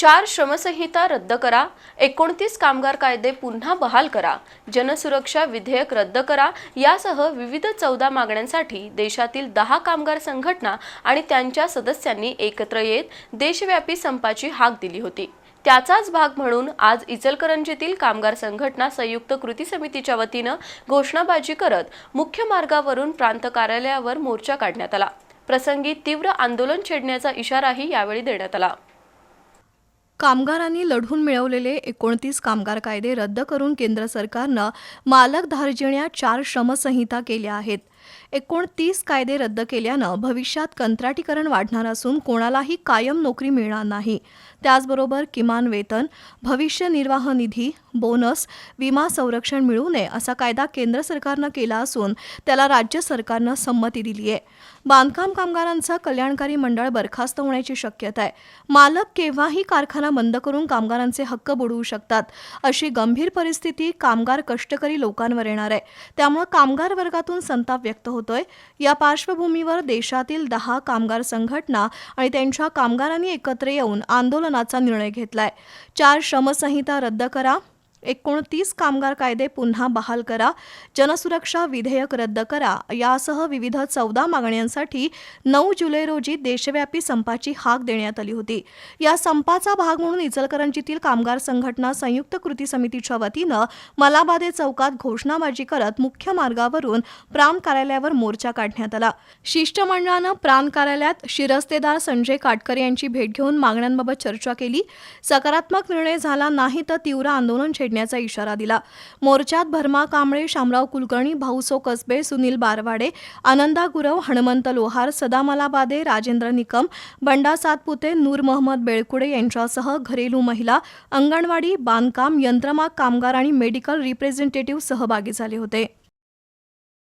चार श्रमसंहिता रद्द करा. एकोणतीस कामगार कायदे पुन्हा बहाल करा. जनसुरक्षा विधेयक रद्द करा. यासह विविध चौदा मागण्यांसाठी देशातील दहा कामगार संघटना आणि त्यांच्या सदस्यांनी एकत्र येत देशव्यापी संपाची हाक दिली होती. त्याचाच भाग म्हणून आज इचलकरंजीतील कामगार संघटना संयुक्त कृती समितीच्या वतीनं घोषणाबाजी करत मुख्य मार्गावरून प्रांत कार्यालयावर मोर्चा काढण्यात आला. प्रसंगी तीव्र आंदोलन छेडण्याचा इशाराही यावेळी देण्यात आला. कामगारांनी लढून मिळवलेले एकोणतीस कामगार कायदे रद्द करून केंद्र सरकारनं मालक धार्जिण्या चार श्रमसंहिता केल्या आहेत. एकोणतीस कायदे रद्द केल्यानं भविष्यात कंत्राटीकरण वाढणार असून कोणालाही कायम नोकरी मिळणार नाही. त्याचबरोबर किमान वेतन भविष्य निर्वाह निधी बोनस विमा संरक्षण मिळू नये असा कायदा केंद्र सरकारनं केला असून त्याला राज्य सरकारनं संमती दिली आहे. बांधकाम कामगारांचं कल्याणकारी मंडळ बरखास्त होण्याची शक्यता आहे. मालक केव्हाही कारखाना बंद करून कामगारांचे हक्क बुडवू शकतात अशी गंभीर परिस्थिती कामगार कष्टकरी लोकांवर येणार आहे. त्यामुळे कामगार वर्गातून संताप व्यक्त होतोय. या पार्श्वभूमीवर देशातील दहा कामगार संघटना आणि त्यांच्या कामगारांनी एकत्र येऊन आंदोलनाचा निर्णय घेतलाय. चार श्रमसंहिता रद्द करा. एकोणतीस कामगार कायदे पुन्हा बहाल करा जनसुरक्षा विधेयक रद्द करा यासह विविध चौदा मागण्यांसाठी नऊ जुलै रोजी देशव्यापी संपाची हाक देण्यात आली होती. या संपाचा भाग म्हणून इचलकरंजीतील कामगार संघटना संयुक्त कृती समितीच्या वतीनं मलाबादे चौकात घोषणाबाजी करत मुख्य मार्गावरून प्राण कार्यालयावर मोर्चा काढण्यात आला. शिष्टमंडळानं प्राण कार्यालयात शिरस्तेदार संजय काटकर यांची भेट घेऊन मागण्यांबाबत चर्चा केली. सकारात्मक निर्णय झाला नाही तर तीव्र आंदोलन छेडण्याचा इशारा दिला. मोर्चात भरमा कांबळे शामराव कुलकर्णी भाऊसो कसबे सुनील बारवाडे आनंदा गुरव हनुमंत लोहार सदा बादे राजेंद्र निकम बंडा सातपुते नूर मोहम्मद बेळकुडे यांच्यासह घरेलू महिला अंगणवाडी बांधकाम यंत्रमाग कामगार आणि मेडिकल रिप्रेझेंटेटिव्ह सहभागी झाले होते.